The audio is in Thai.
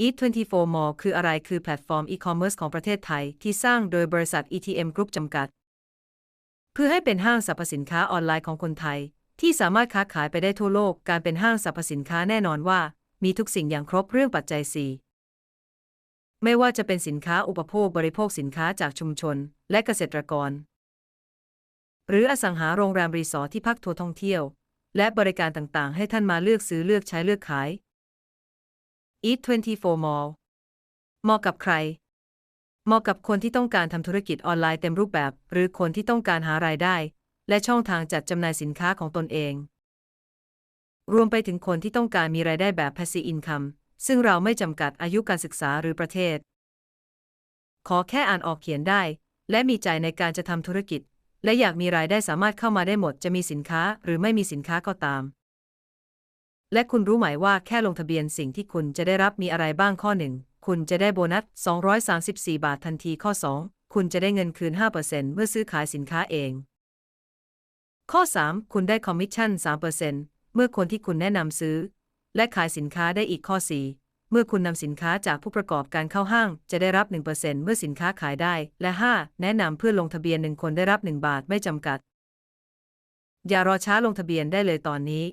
e24 Mall คืออะไรคือแพลตฟอร์มอีคอมเมิร์ซของประเทศไทย ที่สร้างโดยบริษัท ETM Group จำกัด เพื่อให้เป็นห้างสรรพสินค้าออนไลน์ของคนไทย ที่สามารถค้าขายไปได้ทั่วโลก การเป็นห้างสรรพสินค้าแน่นอนว่า มีทุกสิ่งอย่างครบเรื่องปัจจัย 4 ไม่ว่าจะเป็นสินค้าอุปโภคบริโภคสินค้าจากชุมชน และเกษตรกร หรืออสังหาโรงแรมรีสอร์ทที่พักทัวร์ท่องเที่ยว และบริการต่างๆ ให้ท่านมาเลือกซื้อเลือกใช้เลือกขาย Eat24 Mall เหมาะกับใคร เหมาะกับคนที่ต้องการทำธุรกิจออนไลน์เต็มรูปแบบ หรือคนที่ต้องการหารายได้ และช่องทางจัดจำหน่ายสินค้าของตนเอง รวมไปถึงคนที่ต้องการมีรายได้แบบ passive income ซึ่งเราไม่จำกัดอายุการศึกษาหรือประเทศ ขอแค่อ่านออกเขียนได้ และมีใจในการจะทำธุรกิจ และอยากมีรายได้สามารถเข้ามาได้หมดจะมีสินค้าหรือไม่มีสินค้าก็ตาม และคุณรู้ไหมว่าแค่ลงทะเบียนสิ่งที่คุณจะได้รับมีอะไรบ้างข้อ 1 คุณจะได้โบนัส 234 บาททันทีข้อ 2 คุณจะได้เงินคืน 5%เมื่อซื้อขายสินค้าเอง ข้อ 3 คุณได้คอมมิชชั่น 3%เมื่อคนที่คุณแนะนำซื้อ และขายสินค้าได้อีกข้อ 4 เมื่อคุณนำสินค้าจากผู้ประกอบการเข้าห้าง จะได้รับ 1%เมื่อสินค้าขายได้ และ 5 แนะนำเพื่อลงทะเบียน 1 คนได้รับ 1 บาทไม่จำกัด อย่ารอช้าลงทะเบียนได้เลยตอนนี้